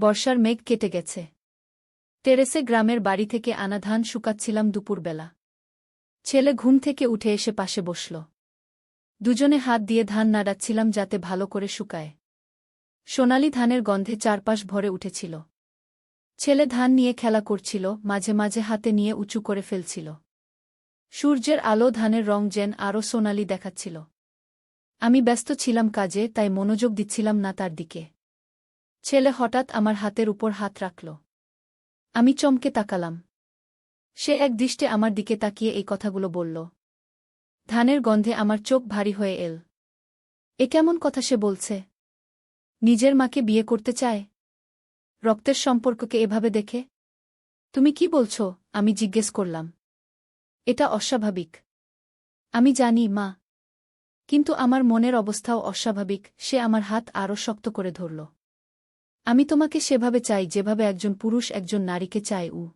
বর্ষার মেঘ কেটে গেছে। টেরেসে গ্রামের বাড়ি থেকে আনা ধান শুকাচ্ছিলাম দুপুরবেলা। ছেলে ঘুম থেকে উঠে এসে পাশে বসল। দুজনে হাত দিয়ে ধান নাড়াচ্ছিলাম যাতে ভালো করে শুকায়। সোনালি ধানের গন্ধে চারপাশ ভরে উঠেছিল। ছেলে ধান নিয়ে খেলা করছিল, মাঝে মাঝে হাতে নিয়ে উঁচু করে ফেলছিল। সূর্যের আলো ধানের রং যেন আরও সোনালি দেখাচ্ছিল। আমি ব্যস্ত ছিলাম কাজে, তাই মনোযোগ দিচ্ছিলাম না তার দিকে। ছেলে হঠাৎ আমার হাতের উপর হাত রাখল। আমি চমকে তাকালাম। সে এক দৃষ্টে আমার দিকে তাকিয়ে এই কথাগুলো বলল। ধানের গন্ধে আমার চোখ ভারী হয়ে এল। এ কেমন কথা সে বলছে? নিজের মাকে বিয়ে করতে চায়? রক্তের সম্পর্ককে এভাবে দেখে? তুমি কি বলছ? আমি জিজ্ঞেস করলাম। এটা অস্বাভাবিক। আমি জানি, মা। কিন্তু আমার মনের অবস্থাও অস্বাভাবিক, সে আমার হাত আরও শক্ত করে ধরল। আমি তোমাকে সেভাবে চাই যেভাবে একজন পুরুষ একজন নারীকে চায়, উ।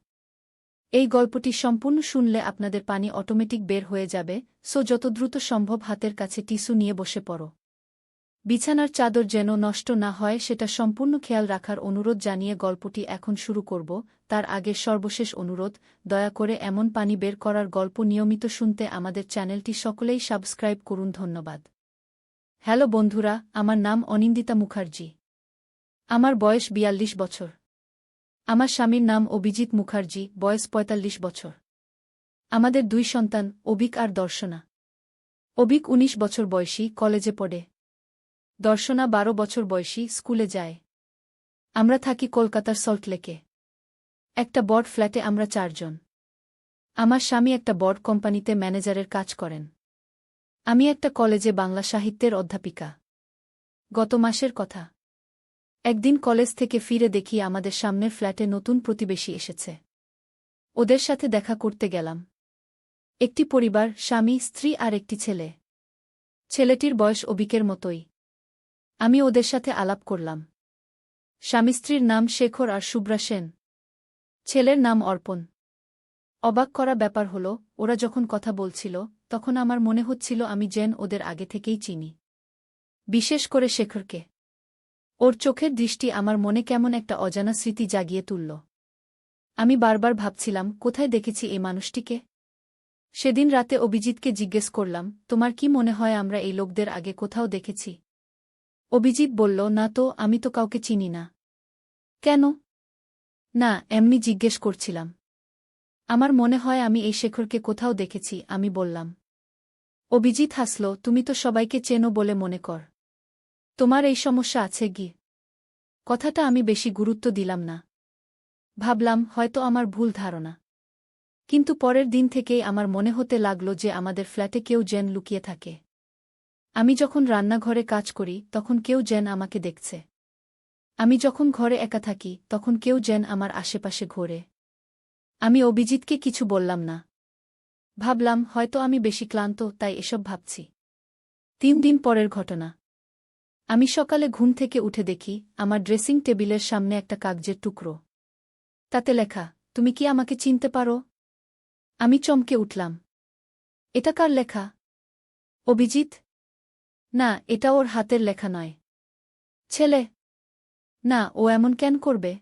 এই গল্পটি সম্পূর্ণ শুনলে আপনাদের পানি অটোমেটিক বের হয়ে যাবে, সো যত দ্রুত সম্ভব হাতের কাছে টিস্যু নিয়ে বসে পড়ো। বিছানার চাদর যেন নষ্ট না হয়, সেটা সম্পূর্ণ খেয়াল রাখার অনুরোধ জানিয়ে গল্পটি এখন শুরু করব, তার আগে সর্বশেষ অনুরোধ, দয়া করে এমন পানি বের করার গল্প নিয়মিত শুনতে আমাদের চ্যানেলটি সকলেই সাবস্ক্রাইব করুন, ধন্যবাদ। হ্যালো বন্ধুরা, আমার নাম অনিন্দিতা মুখার্জি। আমার বয়স বিয়াল্লিশ বছর। আমার স্বামীর নাম অভিজিৎ মুখার্জি, বয়স পঁয়তাল্লিশ বছর। আমাদের দুই সন্তান অবিক আর দর্শনা। অবিক ১৯ বছর বয়সী, কলেজে পড়ে। দর্শনা বারো বছর বয়সী, স্কুলে যায়। আমরা থাকি কলকাতার সল্টলেকে একটা বড় ফ্ল্যাটে আমরা চারজন। আমার স্বামী একটা বড় কোম্পানিতে ম্যানেজারের কাজ করেন। আমি একটা কলেজে বাংলা সাহিত্যের অধ্যাপিকা। গত মাসের কথা। একদিন কলেজ থেকে ফিরে দেখি আমাদের সামনে ফ্ল্যাটে নতুন প্রতিবেশী এসেছে। ওদের সাথে দেখা করতে গেলাম। একটি পরিবার, স্বামী, স্ত্রী আর একটি ছেলে। ছেলেটির বয়স অবিকের মতোই। আমি ওদের সাথে আলাপ করলাম। স্বামী স্ত্রীর নাম শেখর আর শুভ্রা সেন। ছেলের নাম অর্পণ। অবাক করা ব্যাপার হল, ওরা যখন কথা বলছিল, তখন আমার মনে হচ্ছিল আমি জেন ওদের আগে থেকেই চিনি। বিশেষ করে শেখরকে। ওর চোখের দৃষ্টি আমার মনে কেমন একটা অজানা স্মৃতি জাগিয়ে তুলল। আমি বারবার ভাবছিলাম, কোথায় দেখেছি এই মানুষটিকে? সেদিন রাতে অভিজিৎকে জিজ্ঞেস করলাম, তোমার কি মনে হয় আমরা এই লোকদের আগে কোথাও দেখেছি? অভিজিৎ বলল, না তো, আমি তো কাউকে চিনি না। কেন? না, এমনি জিজ্ঞেস করছিলাম। আমার মনে হয় আমি এই শেখরকে কোথাও দেখেছি, আমি বললাম। অভিজিৎ হাসল, তুমি তো সবাইকে চেনো বলে মনে কর। তোমার এই সমস্যা আছে গি কথাটা আমি বেশি গুরুত্ব দিলাম না। ভাবলাম, হয়তো আমার ভুল ধারণা। কিন্তু পরের দিন থেকেই আমার মনে হতে লাগল যে আমাদের ফ্ল্যাটে কেউ যেন লুকিয়ে থাকে। আমি যখন রান্নাঘরে কাজ করি, তখন কেউ যেন আমাকে দেখছে। আমি যখন ঘরে একা থাকি, তখন কেউ যেন আমার আশেপাশে ঘোরে। আমি অভিজিৎকে কিছু বললাম না। ভাবলাম, হয়তো আমি বেশি ক্লান্ত, তাই এসব ভাবছি। তিন দিন পরের ঘটনা। আমি সকালে ঘুম থেকে উঠে দেখি আমার ড্রেসিং টেবিলের সামনে একটা কাগজের টুকরো। তাতে লেখা, তুমি কি আমাকে চিনতে পারো? আমি চমকে উঠলাম। এটা কার লেখা? অভিজিৎ? না, এটা ওর হাতের লেখা নয়। ছেলে? না, ও এমন কেন করবে?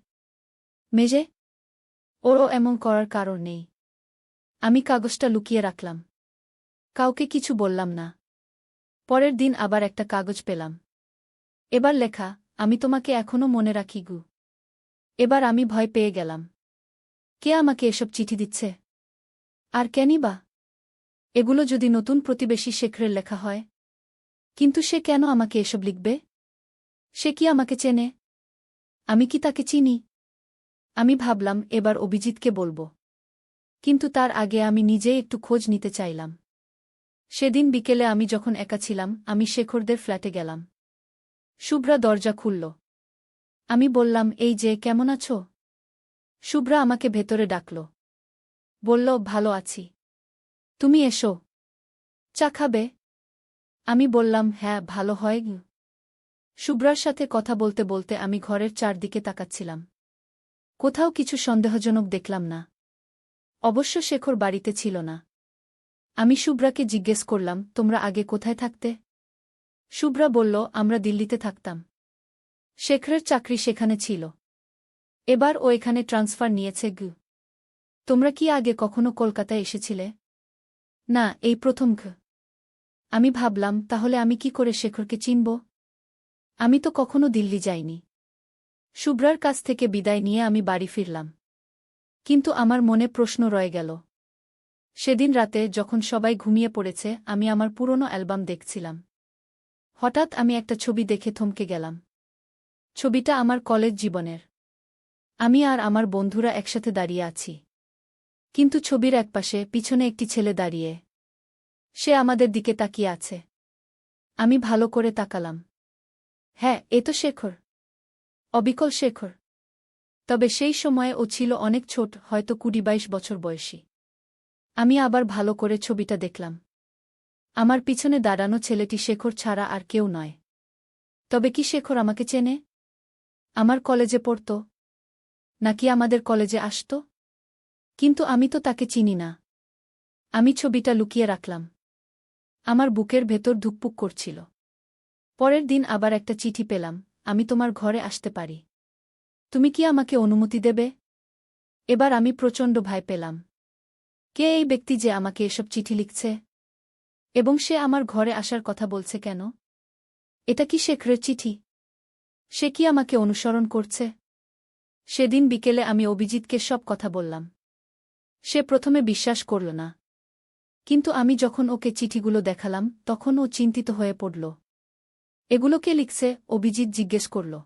মেজে ওরও এমন করার কারণ নেই। আমি কাগজটা লুকিয়ে রাখলাম। কাউকে কিছু বললাম না। পরের দিন আবার একটা কাগজ পেলাম। এবার লেখা, আমি তোমাকে এখনও মনে রাখি গু। এবার আমি ভয় পেয়ে গেলাম। কে আমাকে এসব চিঠি দিচ্ছে? আর কেনই বা? এগুলো যদি নতুন প্রতিবেশী শেখরের লেখা হয়। কিন্তু সে কেন আমাকে এসব লিখবে? সে কি আমাকে চেনে? আমি কি তাকে চিনি? আমি ভাবলাম, এবার অভিজিৎকে বলব। কিন্তু তার আগে আমি নিজেই একটু খোঁজ নিতে চাইলাম। সেদিন বিকেলে আমি যখন একা ছিলাম, আমি শেখরদের ফ্ল্যাটে গেলাম। শুভ্রা দরজা খুলল। আমি বললাম, এই যে, কেমন আছো? শুভ্রা আমাকে ভেতরে ডাকল। বলল, ভালো আছি। তুমি এসো। চা খাবে? আমি বললাম হ্যাঁ ভালো হয়। শুভ্রার সাথে কথা বলতে বলতে আমি ঘরের চারদিকে তাকাচ্ছিলাম। কোথাও কিছু সন্দেহজনক দেখলাম না। অবশ্য শেখর বাড়িতে ছিল না। আমি শুভ্রাকে জিজ্ঞেস করলাম, তোমরা আগে কোথায় থাকতে? শুভ্রা বলল, আমরা দিল্লিতে থাকতাম। শেখরের চাকরি সেখানে ছিল। এবার ও এখানে ট্রান্সফার নিয়েছে গু। তোমরা কি আগে কখনো কলকাতায় এসেছিলে? না, এই প্রথম ঘ। আমি ভাবলাম, তাহলে আমি কি করে শেখরকে চিনব? আমি তো কখনো দিল্লি যাইনি। শুভ্রার কাছ থেকে বিদায় নিয়ে আমি বাড়ি ফিরলাম। কিন্তু আমার মনে প্রশ্ন রয়ে গেল। সেদিন রাতে যখন সবাই ঘুমিয়ে পড়েছে, আমি আমার পুরনো অ্যালবাম দেখছিলাম। হঠাৎ আমি একটা ছবি দেখে থমকে গেলাম। ছবিটা আমার কলেজ জীবনের। আমি আর আমার বন্ধুরা একসাথে দাঁড়িয়ে আছি। কিন্তু ছবির একপাশে পিছনে একটি ছেলে দাঁড়িয়ে। সে আমাদের দিকে তাকিয়ে আছে। আমি ভালো করে তাকালাম। হ্যাঁ এ তো শেখর। অবিকল শেখর। তবে সেই সময়ে ও ছিল অনেক ছোট, হয়তো কুড়ি বাইশ বছর বয়সী। আমি আবার ভালো করে ছবিটা দেখলাম। আমার পিছনে দাঁড়ানো ছেলেটি শেখর ছাড়া আর কেউ নয়। তবে কি শেখর আমাকে চেনে? আমার কলেজে পড়ত। নাকি আমাদের কলেজে আসত? কিন্তু আমি তো তাকে চিনি না। আমি ছবিটা লুকিয়ে রাখলাম। আমার বুকের ভেতর ধুকপুক করছিল। পরের দিন আবার একটা চিঠি পেলাম, আমি তোমার ঘরে আসতে পারি। তুমি কি আমাকে অনুমতি দেবে? এবার আমি প্রচণ্ড ভয় পেলাম। কে এই ব্যক্তি যে আমাকে এসব চিঠি লিখছে? এবং সে আমার ঘরে আসার কথা বলছে কেন? এটা কি শেখরের চিঠি? সে কি আমাকে অনুসরণ করছে? সেদিন বিকেলে আমি অভিজিৎকে সব কথা বললাম। সে প্রথমে বিশ্বাস করল না। কিন্তু আমি যখন ওকে চিঠিগুলো দেখালাম, তখন ও চিন্তিত হয়ে পড়ল। এগুলোকে লিখছে? অভিজিৎ জিজ্ঞেস করল।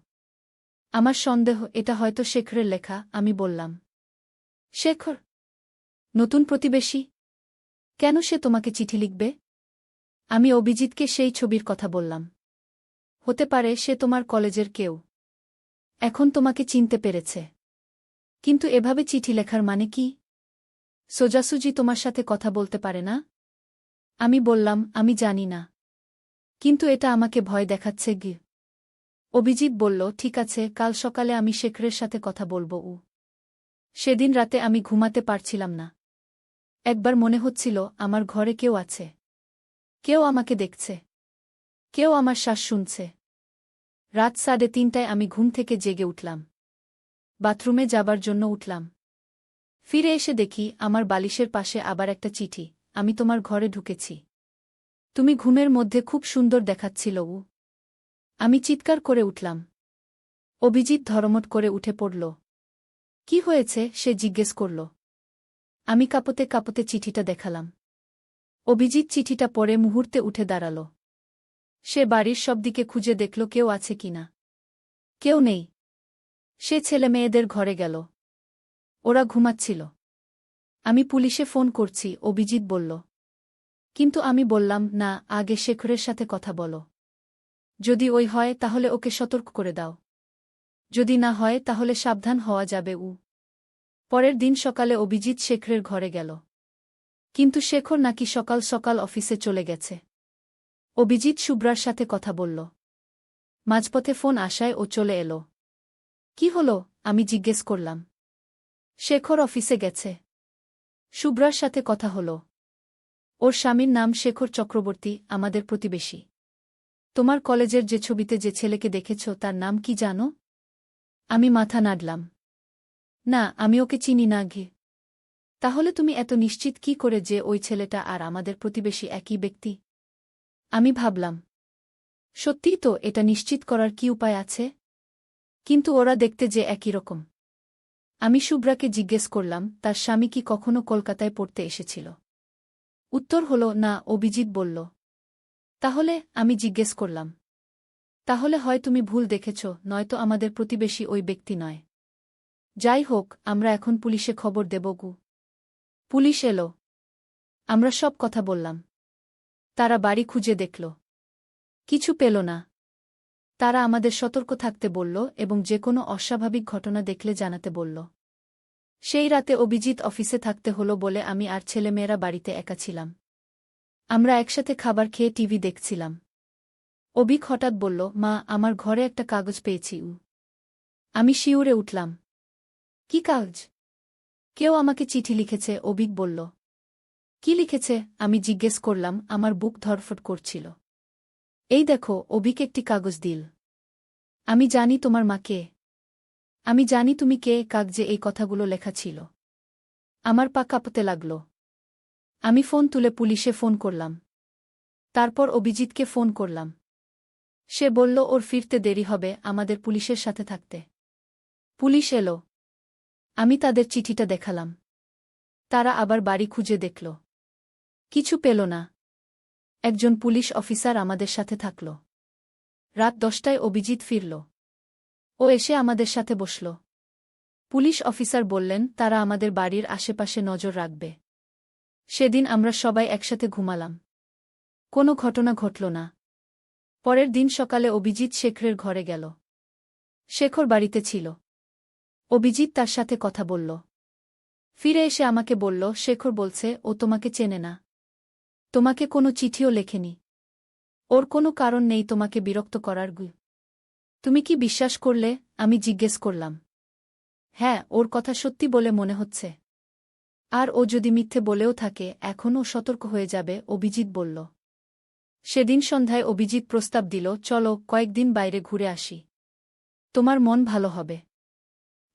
আমার সন্দেহ, এটা হয়তো শেখরের লেখা, আমি বললাম। শেখর! নতুন প্রতিবেশী? কেন সে তোমাকে চিঠি লিখবে? আমি অভিজিৎকে সেই ছবির কথা বললাম। হতে পারে সে তোমার কলেজের কেউ। এখন তোমাকে চিনতে পেরেছে। কিন্তু এভাবে চিঠি লেখার মানে কি? সোজাসুজি তোমার সাথে কথা বলতে পারে না? আমি বললাম, আমি জানি না। কিন্তু এটা আমাকে ভয় দেখাচ্ছে গি অভিজিৎ বলল, ঠিক আছে, কাল সকালে আমি শেখরের সাথে কথা বলব, উ। সেদিন রাতে আমি ঘুমাতে পারছিলাম না। একবার মনে হচ্ছিল, আমার ঘরে কেউ আছে। কেউ আমাকে দেখছে। কেউ আমার শ্বাস শুনছে। রাত সাড়ে তিনটায় আমি ঘুম থেকে জেগে উঠলাম। বাথরুমে যাবার জন্য উঠলাম। ফিরে এসে দেখি আমার বালিশের পাশে আবার একটা চিঠি, আমি তোমার ঘরে ঢুকেছি। তুমি ঘুমের মধ্যে খুব সুন্দর দেখাচ্ছিল উ। আমি চিৎকার করে উঠলাম। অভিজিৎ ধরমট করে উঠে পড়ল। কি হয়েছে? সে জিজ্ঞেস করল। আমি কাপতে কাপতে চিঠিটা দেখালাম। অভিজিৎ চিঠিটা পরে মুহূর্তে উঠে দাঁড়াল। সে বাড়ির সব দিকে খুঁজে দেখল কেউ আছে কিনা কেউ নেই। সে ছেলে মেয়েদের ঘরে গেল। ওরা ঘুমাচ্ছিল। আমি পুলিশে ফোন করছি, অভিজিৎ বলল। কিন্তু আমি বললাম, না, আগে শেখরের সাথে কথা বলো। যদি ওই হয়, তাহলে ওকে সতর্ক করে দাও। যদি না হয়, তাহলে সাবধান হওয়া যাবে, উ। পরের দিন সকালে অভিজিৎ শেখরের ঘরে গেল। কিন্তু শেখর নাকি সকাল সকাল অফিসে চলে গেছে। অভিজিৎ শুভ্রার সাথে কথা বলল। মাঝপথে ফোন আসায় ও চলে এলো। কি হল? আমি জিজ্ঞেস করলাম। শেখর অফিসে গেছে। শুভ্রার সাথে কথা হল। ওর স্বামীর নাম শেখর চক্রবর্তী, আমাদের প্রতিবেশী। তোমার কলেজের যে ছবিতে যে ছেলেকে দেখেছ, তার নাম কি জানো? আমি মাথা নাড়লাম। না, আমি ওকে চিনি না ঘে তাহলে তুমি এত নিশ্চিত কি করে যে ওই ছেলেটা আর আমাদের প্রতিবেশী একই ব্যক্তি? আমি ভাবলাম, সত্যিই তো এটা নিশ্চিত করার কি উপায় আছে? কিন্তু ওরা দেখতে যে একই রকম। আমি শুভ্রাকে জিজ্ঞেস করলাম, তার স্বামী কি কখনো কলকাতায় পড়তে এসেছিল? উত্তর হল, না, অভিজিৎ বলল। তাহলে আমি জিজ্ঞেস করলাম, তাহলে হয় তুমি ভুল দেখেছ, নয়তো আমাদের প্রতিবেশী ওই ব্যক্তি নয়। যাই হোক, আমরা এখন পুলিশে খবর দেব গু। পুলিশ এলো। আমরা সব কথা বললাম। তারা বাড়ি খুঁজে দেখল। কিছু পেল না। তারা আমাদের সতর্ক থাকতে বলল এবং যে কোনো অস্বাভাবিক ঘটনা দেখলে জানাতে বলল। সেই রাতে অভিজিৎ অফিসে থাকতে হলো বলে আমি আর ছেলেমেয়েরা বাড়িতে একা ছিলাম। আমরা একসাথে খাবার খেয়ে টিভি দেখছিলাম। অভিক হঠাৎ বলল, মা, আমার ঘরে একটা কাগজ পেয়েছি উ আমি শিউরে উঠলাম। কি কাগজ? কেউ আমাকে চিঠি লিখেছে, অভিক বলল। কি লিখেছে? আমি জিজ্ঞেস করলাম, আমার বুক ধরফট করছিল। এই দেখো, অভিক একটি কাগজ দিল। আমি জানি তোমার মাকে আমি জানি তুমি কে কাগজে এই কথাগুলো লেখা ছিল। আমার পা কাঁপতে লাগল। আমি ফোন তুলে পুলিশে ফোন করলাম। তারপর অভিজিৎকে ফোন করলাম। সে বলল, ওর ফিরতে দেরি হবে, আমাদের পুলিশের সাথে থাকতে। পুলিশ এলো। আমি তাদের চিঠিটা দেখালাম। তারা আবার বাড়ি খুঁজে দেখল। কিছু পেল না। একজন পুলিশ অফিসার আমাদের সাথে থাকল। রাত দশটায় অভিজিৎ ফিরল। ও এসে আমাদের সাথে বসল। পুলিশ অফিসার বললেন, তারা আমাদের বাড়ির আশেপাশে নজর রাখবে। সেদিন আমরা সবাই একসাথে ঘুমালাম। কোনো ঘটনা ঘটল না। পরের দিন সকালে অভিজিৎ শেখরের ঘরে গেল। শেখর বাড়িতে ছিল। অভিজিৎ তার সাথে কথা বলল। ফিরে এসে আমাকে বলল, শেখর বলছে, ও তোমাকে চেনে না। তোমাকে কোনো চিঠিও লেখেনি। ওর কোনো কারণ নেই তোমাকে বিরক্ত করার গু তুমি কি বিশ্বাস করলে? আমি জিজ্ঞেস করলাম। হ্যাঁ ওর কথা সত্যি বলে মনে হচ্ছে। আর ও যদি মিথ্যে বলেও থাকে এখনও সতর্ক হয়ে যাবে, অভিজিৎ বলল। সেদিন সন্ধ্যায় অভিজিৎ প্রস্তাব দিল, চলো, কয়েকদিন বাইরে ঘুরে আসি। তোমার মন ভালো হবে।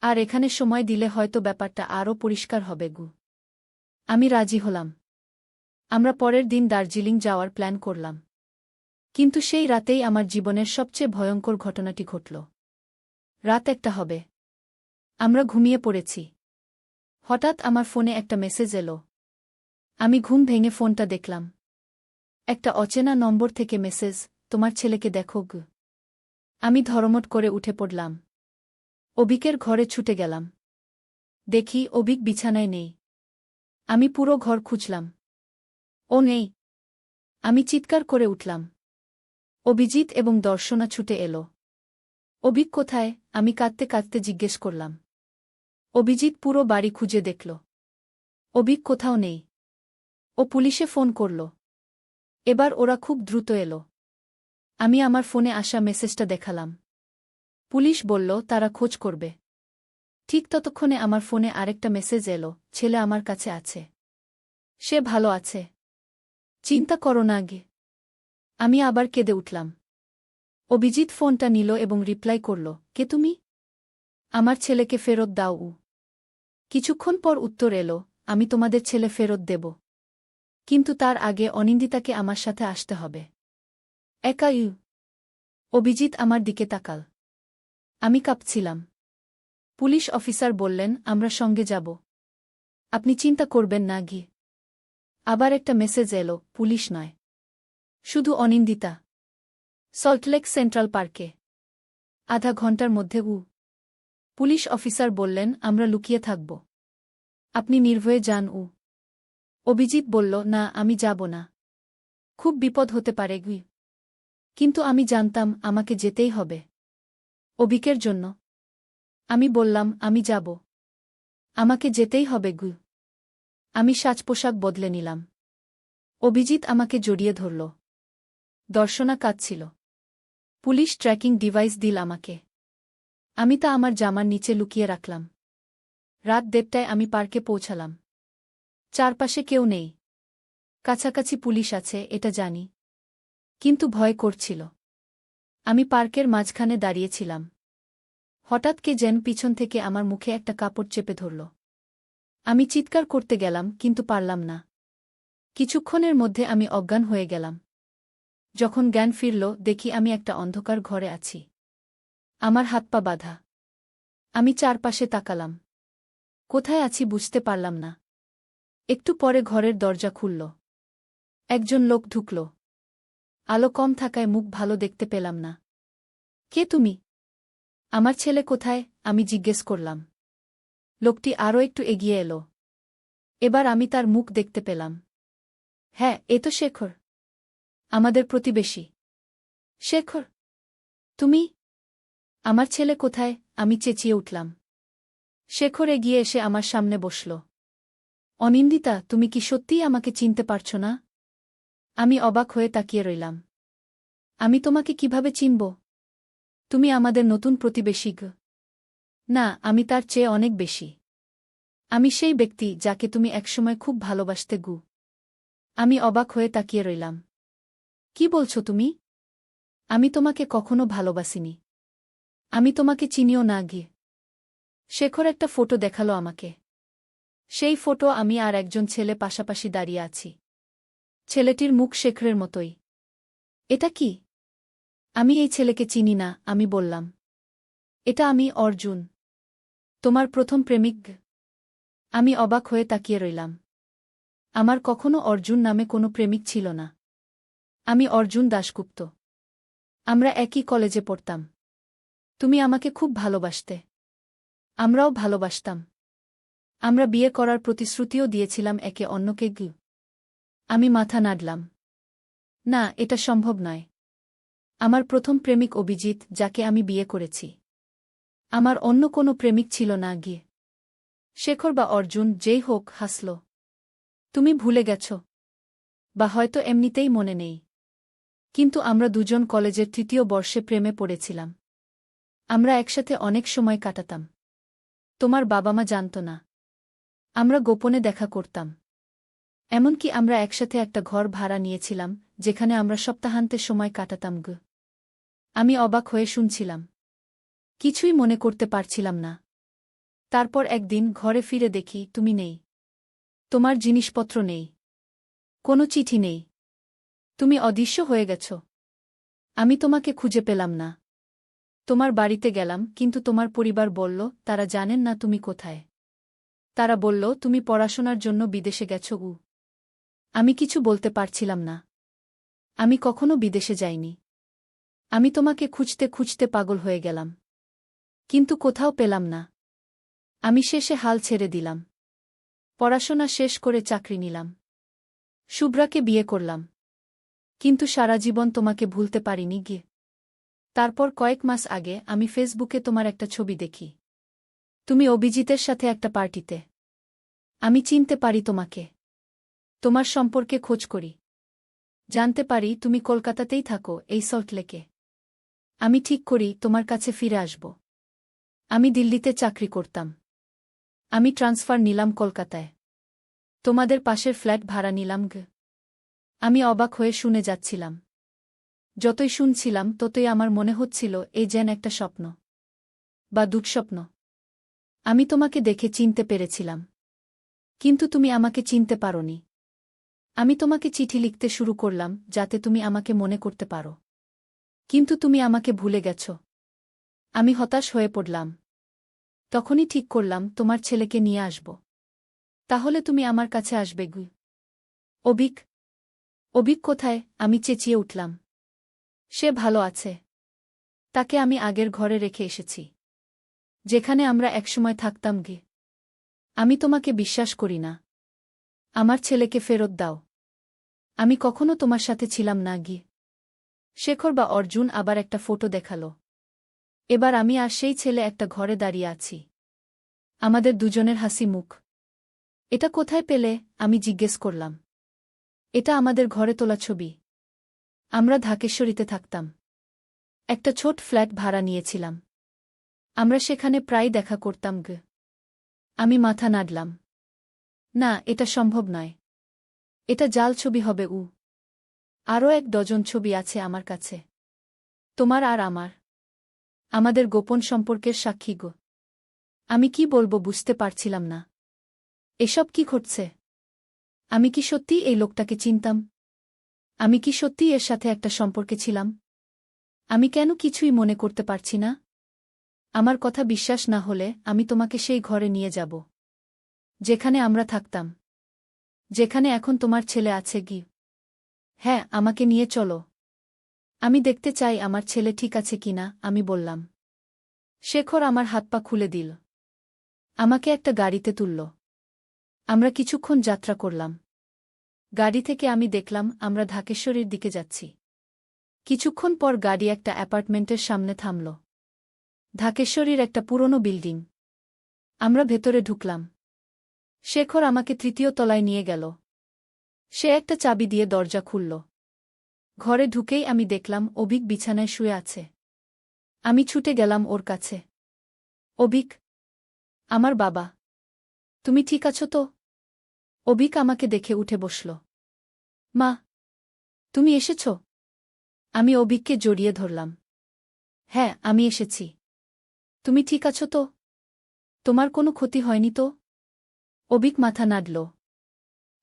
আর এখানে সময় দিলে হয়তো ব্যাপারটা আরও পরিষ্কার হবে, গু। আমি রাজি হলাম। আমরা পরের দিন দার্জিলিং যাওয়ার প্ল্যান করলাম। কিন্তু সেই রাতেই আমার জীবনের সবচেয়ে ভয়ঙ্কর ঘটনাটি ঘটল। রাত একটা হবে। আমরা ঘুমিয়ে পড়েছি। হঠাৎ আমার ফোনে একটা মেসেজ এলো। আমি ঘুম ভেঙে ফোনটা দেখলাম। একটা অচেনা নম্বর থেকে মেসেজ, তোমার ছেলেকে দেখো, গু। আমি ধরমট করে উঠে পড়লাম। অভিকের ঘরে ছুটে গেলাম। দেখি অভিক বিছানায় নেই। আমি পুরো ঘর খুঁজলাম। ও নেই। আমি চিৎকার করে উঠলাম। অভিজিৎ এবং দর্শনা ছুটে এলো। অভিক কোথায়? আমি কাঁদতে কাঁদতে জিজ্ঞেস করলাম। অভিজিৎ পুরো বাড়ি খুঁজে দেখল। অভিক কোথাও নেই। ও পুলিশে ফোন করল। এবার ওরা খুব দ্রুত এলো। আমি আমার ফোনে আসা মেসেজটা দেখালাম। পুলিশ বলল, তারা খোঁজ করবে। ঠিক ততক্ষণে আমার ফোনে আরেকটা মেসেজ এলো, ছেলে আমার কাছে আছে। সে ভালো আছে। চিন্তা করো না আগে। আমি আবার কেঁদে উঠলাম। অভিজিৎ ফোনটা নিল এবং রিপ্লাই করল, কে তুমি? আমার ছেলেকে ফেরত দাও। উ কিছুক্ষণ পর উত্তর এলো, আমি তোমাদের ছেলে ফেরত দেব। কিন্তু তার আগে অনিন্দিতাকে আমার সাথে আসতে হবে। একা ইউ অভিজিৎ আমার দিকে তাকাল। আমি কাঁপছিলাম। পুলিশ অফিসার বললেন, আমরা সঙ্গে যাব। আপনি চিন্তা করবেন না গিয়ে আবার একটা মেসেজ এলো, পুলিশ নয়। শুধু অনিন্দিতা। সল্টলেক সেন্ট্রাল পার্কে। আধা ঘণ্টার মধ্যে, উ। পুলিশ অফিসার বললেন, আমরা লুকিয়ে থাকব। আপনি নির্ভয়ে যান, উ। অভিজিৎ বলল, না, আমি যাব না। খুব বিপদ হতে পারে গুই কিন্তু আমি জানতাম, আমাকে যেতেই হবে। অভিকের জন্য। আমি বললাম, আমি যাব। আমাকে যেতেই হবে, গু। আমি সাজপোশাক বদলে নিলাম। অভিজিৎ আমাকে জড়িয়ে ধরল। দর্শনা কাঁদছিল। পুলিশ ট্র্যাকিং ডিভাইস দিল আমাকে। আমি তা আমার জামার নিচে লুকিয়ে রাখলাম। রাত দেড়টায় আমি পার্কে পৌঁছালাম। চারপাশে কেউ নেই। কাছাকাছি পুলিশ আছে, এটা জানি। কিন্তু ভয় করছিল। আমি পার্কের মাঝখানে দাঁড়িয়েছিলাম। হঠাৎ কে যেন পিছন থেকে আমার মুখে একটা কাপড় চেপে ধরল। আমি চিৎকার করতে গেলাম, কিন্তু পারলাম না। কিছুক্ষণের মধ্যে আমি অজ্ঞান হয়ে গেলাম। যখন জ্ঞান ফিরল, দেখি আমি একটা অন্ধকার ঘরে আছি। আমার হাত পা বাঁধা। আমি চারপাশে তাকালাম। কোথায় আছি বুঝতে পারলাম না। একটু পরে ঘরের দরজা খুলল। একজন লোক ঢুকল। আলো কম থাকায় মুখ ভালো দেখতে পেলাম না। কে তুমি? আমার ছেলে কোথায়? আমি জিজ্ঞেস করলাম। লোকটি আরও একটু এগিয়ে এলো। এবার আমি তার মুখ দেখতে পেলাম। হ্যাঁ এ তো শেখর। আমাদের প্রতিবেশী। শেখর, তুমি? আমার ছেলে কোথায়? আমি চেঁচিয়ে উঠলাম। শেখর এগিয়ে এসে আমার সামনে বসল। অনিন্দিতা, তুমি কি সত্যিই আমাকে চিনতে পারছ না? আমি অবাক হয়ে তাকিয়ে রইলাম। আমি তোমাকে কীভাবে চিনব? তুমি আমাদের নতুন প্রতিবেশী না, আমি তার চেয়ে অনেক বেশি। আমি সেই ব্যক্তি যাকে তুমি একসময় খুব ভালোবাসতে গু। আমি অবাক হয়ে তাকিয়ে রইলাম। কি বলছো তুমি? আমি তোমাকে কখনো ভালোবাসিনি। আমি তোমাকে চিনিও না গিয়ে শেখর একটা ফটো দেখাল আমাকে। সেই ফটো আমি আর একজন ছেলে পাশাপাশি দাঁড়িয়ে আছি। ছেলেটির মুখ শেখরের মতোই। এটা কি? আমি এই ছেলেকে চিনি না, আমি বললাম। এটা আমি, অর্জুন। তোমার প্রথম প্রেমিক আমি অবাক হয়ে তাকিয়ে রইলাম। আমার কখনো অর্জুন নামে কোনো প্রেমিক ছিল না। আমি অর্জুন দাশগুপ্ত। আমরা একই কলেজে পড়তাম। তুমি আমাকে খুব ভালোবাসতে। আমরাও ভালোবাসতাম। আমরা বিয়ে করার প্রতিশ্রুতিও দিয়েছিলাম একে অন্যকে গি আমি মাথা নাড়লাম। না, এটা সম্ভব নয়। আমার প্রথম প্রেমিক অভিজিৎ, যাকে আমি বিয়ে করেছি। আমার অন্য কোনো প্রেমিক ছিল না, গিয়ে। শেখর বা অর্জুন, যেই হোক, হাসল। তুমি ভুলে গেছ। বা হয়তো এমনিতেই মনে নেই। কিন্তু আমরা দুজন কলেজের তৃতীয় বর্ষে প্রেমে পড়েছিলাম। আমরা একসাথে অনেক সময় কাটাতাম। তোমার বাবা মা জানত না। আমরা গোপনে দেখা করতাম। এমনকি আমরা একসাথে একটা ঘর ভাড়া নিয়েছিলাম, যেখানে আমরা সপ্তাহান্তে সময় কাটাতাম গ। আমি অবাক হয়ে শুনছিলাম। কিছুই মনে করতে পারছিলাম না। তারপর একদিন ঘরে ফিরে দেখি, তুমি নেই। তোমার জিনিসপত্র নেই। কোনো চিঠি নেই। তুমি অদৃশ্য হয়ে গেছ। আমি তোমাকে খুঁজে পেলাম না। তোমার বাড়িতে গেলাম, কিন্তু তোমার পরিবার বলল, তারা জানেন না তুমি কোথায়। তারা বলল, তুমি পড়াশোনার জন্য বিদেশে গেছ উ আমি কিছু বলতে পারছিলাম না। আমি কখনো বিদেশে যাইনি। আমি তোমাকে খুঁজতে খুঁজতে পাগল হয়ে গেলাম। কিন্তু কোথাও পেলাম না। আমি শেষে হাল ছেড়ে দিলাম। পড়াশোনা শেষ করে চাকরি নিলাম। শুভ্রাকে বিয়ে করলাম। কিন্তু সারা জীবন তোমাকে ভুলতে পারিনি গিয়ে তারপর কয়েক মাস আগে আমি ফেসবুকে তোমার একটা ছবি দেখি। তুমি অভিজিতের সাথে একটা পার্টিতে। আমি চিনতে পারি তোমাকে। তোমার সম্পর্কে খোঁজ করি। জানতে পারি তুমি কলকাতাতেই থাকো, এই সল্টলেকে আমি ঠিক করি, তোমার কাছে ফিরে আসব। আমি দিল্লিতে চাকরি করতাম। আমি ট্রান্সফার নিলাম কলকাতায়। তোমাদের পাশের ফ্ল্যাট ভাড়া নিলাম গ। আমি অবাক হয়ে শুনে যাচ্ছিলাম। যতই শুনছিলাম, ততই আমার মনে হচ্ছিল এই যেন একটা স্বপ্ন। বা দুঃস্বপ্ন। আমি তোমাকে দেখে চিনতে পেরেছিলাম। কিন্তু তুমি আমাকে চিনতে পারোনি। আমি তোমাকে চিঠি লিখতে শুরু করলাম, যাতে তুমি আমাকে মনে করতে পারো। কিন্তু তুমি আমাকে ভুলে গেছ। আমি হতাশ হয়ে পড়লাম। তখনই ঠিক করলাম, তোমার ছেলেকে নিয়ে আসব। তাহলে তুমি আমার কাছে আসবে, গুই। অবিক অবিক কোথায়? আমি চেঁচিয়ে উঠলাম। সে ভালো আছে। তাকে আমি আগের ঘরে রেখে এসেছি। যেখানে আমরা একসময় থাকতাম গে আমি তোমাকে বিশ্বাস করি না। আমার ছেলেকে ফেরত দাও। আমি কখনো তোমার সাথে ছিলাম না, গি। শেখর বা অর্জুন আবার একটা ফটো দেখাল। এবার আমি আর সেই ছেলে একটা ঘরে দাঁড়িয়ে আছি। আমাদের দুজনের হাসি মুখ। এটা কোথায় পেলে? আমি জিজ্ঞেস করলাম। এটা আমাদের ঘরে তোলা ছবি। আমরা ধাকেশ্বরীতে থাকতাম। একটা ছোট ফ্ল্যাট ভাড়া নিয়েছিলাম। আমরা সেখানে প্রায় দেখা করতাম, গ। আমি মাথা নাড়লাম। না, এটা সম্ভব নয়। এটা জাল ছবি হবে, উ। আরও এক ডজন ছবি আছে আমার কাছে। তোমার আর আমার। আমাদের গোপন সম্পর্কের সাক্ষী গো। আমি কি বলব বুঝতে পারছিলাম না। এসব কি ঘটছে? আমি কি সত্যি এই লোকটাকে চিনতাম? আমি কি সত্যি এর সাথে একটা সম্পর্কে ছিলাম? আমি কেন কিছুই মনে করতে পারছি না? আমার কথা বিশ্বাস না হলে আমি তোমাকে সেই ঘরে নিয়ে যাব। যেখানে আমরা থাকতাম। যেখানে এখন তোমার ছেলে আছে, গি। হ্যাঁ আমাকে নিয়ে চলো। আমি দেখতে চাই আমার ছেলে ঠিক আছে কিনা আমি বললাম। শেখর আমার হাত পা খুলে দিল। আমাকে একটা গাড়িতে তুলল। আমরা কিছুক্ষণ যাত্রা করলাম। গাড়ি থেকে আমি দেখলাম, আমরা ঢাকেশ্বরীর দিকে যাচ্ছি। কিছুক্ষণ পর গাড়ি একটা অ্যাপার্টমেন্টের সামনে থামল। ঢাকেশ্বরীর একটা পুরনো বিল্ডিং। আমরা ভেতরে ঢুকলাম। শেখর আমাকে তৃতীয় তলায় নিয়ে গেল। সে একটা চাবি দিয়ে দরজা খুলল। ঘরে ঢুকেই আমি দেখলাম, অভিক বিছানায় শুয়ে আছে। আমি ছুটে গেলাম ওর কাছে। অভিক, আমার বাবা, তুমি ঠিক আছো তো? অভিক আমাকে দেখে উঠে বসল। মা, তুমি এসেছ? আমি অভিককে জড়িয়ে ধরলাম। হ্যাঁ আমি এসেছি। তুমি ঠিক আছো তো? তোমার কোনো ক্ষতি হয়নি তো? অবিক মাথা নাড়ল।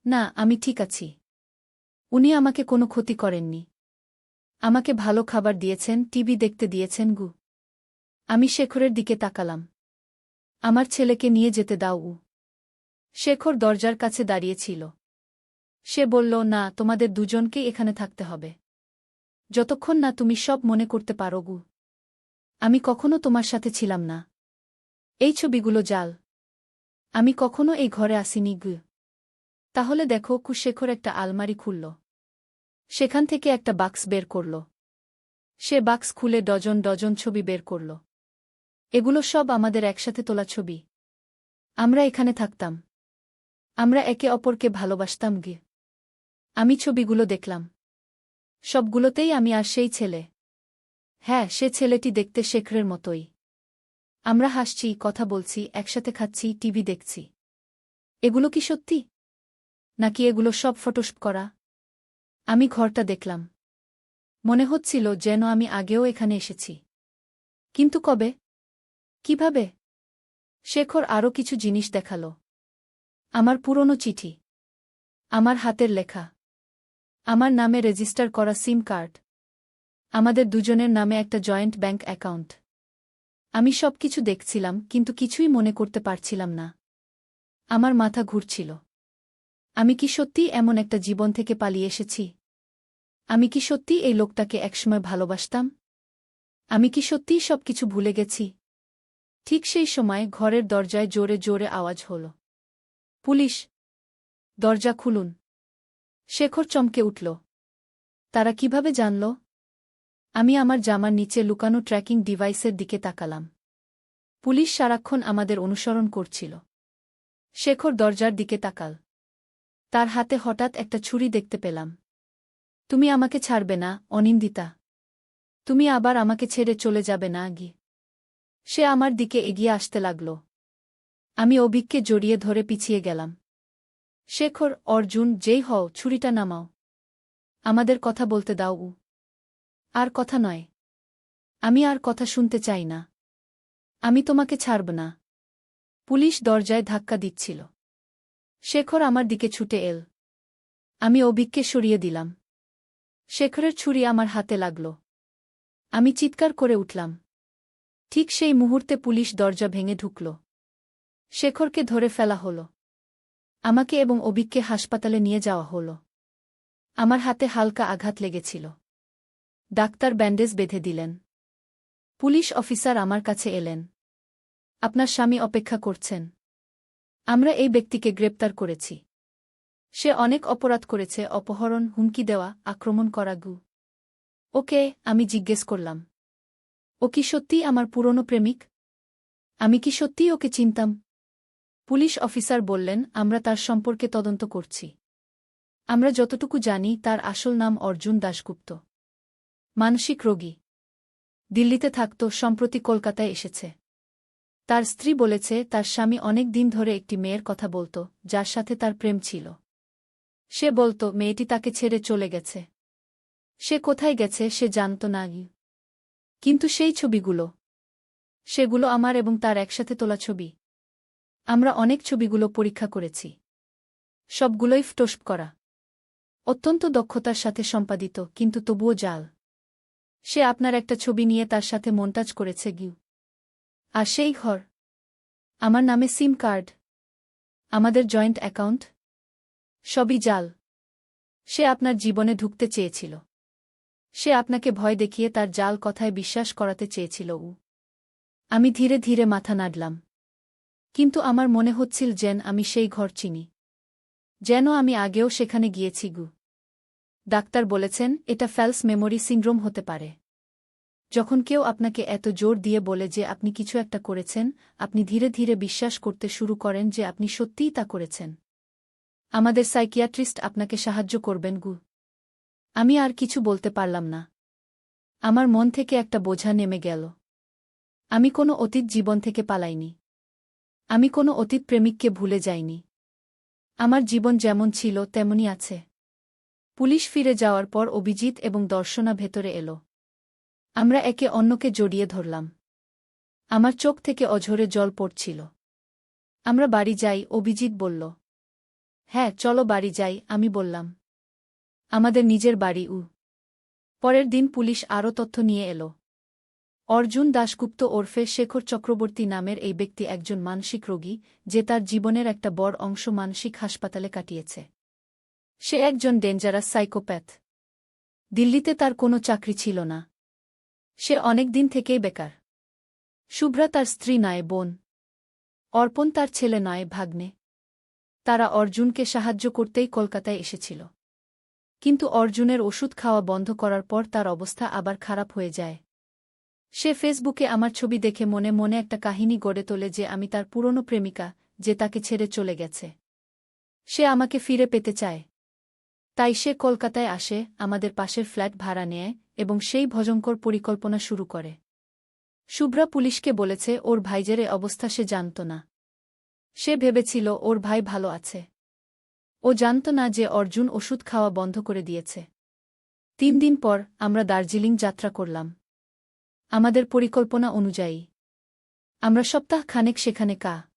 না, আমি ঠিক আছি। উনি আমাকে কোনো ক্ষতি করেননি। আমাকে ভালো খাবার দিয়েছেন, টিভি দেখতে দিয়েছেন, গু। আমি শেখরের দিকে তাকালাম। আমার ছেলেকে নিয়ে যেতে দাও, উ। শেখর দরজার কাছে দাঁড়িয়েছিল। সে বলল, না, তোমাদের দুজনকেই এখানে থাকতে হবে। যতক্ষণ না তুমি সব মনে করতে পারো, গু। আমি কখনো তোমার সাথে ছিলাম না। এই ছবিগুলো জাল আমি কখনো এই ঘরে আসিনি, গু। তাহলে দেখো কুশেখর একটা আলমারি খুলল। সেখান থেকে একটা বাক্স বের করল। সে বাক্স খুলে ডজন ডজন ছবি বের করল। এগুলো সব আমাদের একসাথে তোলা ছবি। আমরা এখানে থাকতাম। আমরা একে অপরকে ভালোবাসতাম, গে। আমি ছবিগুলো দেখলাম। সবগুলোতেই আমি আর সেই ছেলে। হ্যাঁ সে ছেলেটি দেখতে শেখরের মতোই। আমরা হাসছি, কথা বলছি, একসাথে খাচ্ছি, টিভি দেখছি। এগুলো কি সত্যি? নাকি এগুলো সব ফটোশ করা? আমি ঘরটা দেখলাম। মনে হচ্ছিল যেন আমি আগেও এখানে এসেছি। কিন্তু কবে? কীভাবে? শেখর আরও কিছু জিনিস দেখাল। আমার পুরনো চিঠি। আমার হাতের লেখা। আমার নামে রেজিস্টার করা সিম কার্ড। আমাদের দুজনের নামে একটা জয়েন্ট ব্যাংক অ্যাকাউন্ট। আমি সব কিছু দেখছিলাম, কিন্তু কিছুই মনে করতে পারছিলাম না। আমার মাথা ঘুরছিল। আমি কি সত্যি এমন একটা জীবন থেকে পালিয়ে এসেছি? আমি কি সত্যি এই লোকটাকে একসময় ভালোবাসতাম? আমি কি সত্যিই সব কিছু ভুলে গেছি? ঠিক সেই সময় ঘরের দরজায় জোরে জোরে আওয়াজ হল। পুলিশ! দরজা খুলুন। শেখর চমকে উঠল। তারা কীভাবে জানল? আমি আমার জামার নিচে লুকানো ট্র্যাকিং ডিভাইসের দিকে তাকালাম। পুলিশ সারাক্ষণ আমাদের অনুসরণ করছিল। শেখর দরজার দিকে তাকাল। তার হাতে হঠাৎ একটা ছুরি দেখতে পেলাম। তুমি আমাকে ছাড়বে না, অনিন্দিতা। তুমি আবার আমাকে ছেড়ে চলে যাবে না, গি। সে আমার দিকে এগিয়ে আসতে লাগল। আমি অভিককে জড়িয়ে ধরে পিছিয়ে গেলাম। শেখর, অর্জুন, যেই হও, ছুরিটা নামাও। আমাদের কথা বলতে দাও, উ। আর কথা নয়। আমি আর কথা শুনতে চাই না। আমি তোমাকে ছাড়ব না। পুলিশ দরজায় ধাক্কা দিচ্ছিল। শেখর আমার দিকে ছুটে এল। আমি অভিককে সরিয়ে দিলাম। শেখরের ছুরি আমার হাতে লাগল। আমি চিৎকার করে উঠলাম। ঠিক সেই মুহূর্তে পুলিশ দরজা ভেঙে ঢুকল। শেখরকে ধরে ফেলা হল। আমাকে এবং অভিককে হাসপাতালে নিয়ে যাওয়া হল। আমার হাতে হালকা আঘাত লেগেছিল। ডাক্তার ব্যান্ডেজ বেঁধে দিলেন। পুলিশ অফিসার আমার কাছে এলেন। আপনার স্বামী অপেক্ষা করছেন। আমরা এই ব্যক্তিকে গ্রেপ্তার করেছি। সে অনেক অপরাধ করেছে, অপহরণ, হুমকি দেওয়া, আক্রমণ করা গু। ওকে আমি জিজ্ঞেস করলাম, ও কি সত্যিই আমার পুরনো প্রেমিক? আমি কি সত্যিই ওকে চিনতাম? পুলিশ অফিসার বললেন, আমরা তার সম্পর্কে তদন্ত করছি। আমরা যতটুকু জানি, তার আসল নাম অর্জুন দাশগুপ্ত। মানসিক রোগী। দিল্লিতে থাকত, সম্প্রতি কলকাতায় এসেছে। তার স্ত্রী বলেছে, তার স্বামী অনেক দিন ধরে একটি মেয়ের কথা বলত, যার সাথে তার প্রেম ছিল। সে বলত, মেয়েটি তাকে ছেড়ে চলে গেছে। সে কোথায় গেছে, সে জানত না কিন্তু সেই ছবিগুলো, সেগুলো আমার এবং তার একসাথে তোলা ছবি। আমরা অনেক ছবিগুলো পরীক্ষা করেছি। সবগুলোই ফটোস্প করা। অত্যন্ত দক্ষতার সাথে সম্পাদিত, কিন্তু তবুও জাল। সে আপনার একটা ছবি নিয়ে তার সাথে মন্টাজ করেছে, গিউ। আর সেই ঘর। আমার নামে সিম কার্ড। আমাদের জয়েন্ট অ্যাকাউন্ট। সবই জাল। সে আপনার জীবনে ঢুকতে চেয়েছিল। সে আপনাকে ভয় দেখিয়ে তার জাল কথায় বিশ্বাস করাতে চেয়েছিল, উ। আমি ধীরে ধীরে মাথা নাড়লাম। কিন্তু আমার মনে হচ্ছিল যেন আমি সেই ঘর চিনি। যেন আমি আগেও সেখানে গিয়েছি গু ডাক্তার বলেছেন, এটা ফ্যালস মেমোরি সিন্ড্রোম হতে পারে। যখন কেউ আপনাকে এত জোর দিয়ে বলে যে আপনি কিছু একটা করেছেন, আপনি ধীরে ধীরে বিশ্বাস করতে শুরু করেন যে আপনি সত্যিই তা করেছেন। আমাদের সাইকিয়াট্রিস্ট আপনাকে সাহায্য করবেন, গু। আমি আর কিছু বলতে পারলাম না। আমার মন থেকে একটা বোঝা নেমে গেল। আমি কোনো অতীত জীবন থেকে পালাইনি। আমি কোনো অতীত প্রেমিককে ভুলে যাইনি। আমার জীবন যেমন ছিল, তেমনই আছে। পুলিশ ফিরে যাওয়ার পর অভিজিৎ এবং দর্শনা ভেতরে এলো। আমরা একে অন্যকে জড়িয়ে ধরলাম। আমার চোখ থেকে অঝরে জল পড়ছিল। আমরা বাড়ি যাই, অভিজিৎ বলল। হ্যাঁ চলো বাড়ি যাই, আমি বললাম। আমাদের নিজের বাড়ি, উ। পরের দিন পুলিশ আরও তথ্য নিয়ে এলো। অর্জুন দাশগুপ্ত ওরফে শেখর চক্রবর্তী নামের এই ব্যক্তি একজন মানসিক রোগী, যে তার জীবনের একটা বড় অংশ মানসিক হাসপাতালে কাটিয়েছে। সে একজন ডেঞ্জারাস সাইকোপ্যাথ। দিল্লিতে তার কোনো চাকরি ছিল না। সে অনেক দিন থেকেই বেকার। শুভ্রা তার স্ত্রী নয়, বোন। অর্পণ তার ছেলে নয়, ভাগ্নে। তারা অর্জুনকে সাহায্য করতেই কলকাতায় এসেছিল। কিন্তু অর্জুনের ওষুধ খাওয়া বন্ধ করার পর তার অবস্থা আবার খারাপ হয়ে যায়। সে ফেসবুকে আমার ছবি দেখে মনে মনে একটা কাহিনী গড়ে তোলে যে আমি তার পুরনো প্রেমিকা, যে তাকে ছেড়ে চলে গেছে। সে আমাকে ফিরে পেতে চায়। তাই সে কলকাতায় আসে, আমাদের পাশের ফ্ল্যাট ভাড়া নেয় এবং সেই ভজঙ্কর পরিকল্পনা শুরু করে। শুভ্রা পুলিশকে বলেছে, ওর ভাইজের অবস্থা সে জানত না। সে ভেবেছিল, ওর ভাই ভালো আছে। ও জানত না যে অর্জুন ওষুধ খাওয়া বন্ধ করে দিয়েছে। তিন দিন পর আমরা দার্জিলিং যাত্রা করলাম। আমাদের পরিকল্পনা অনুযায়ী। আমরা সপ্তাহখানেক সেখানে কা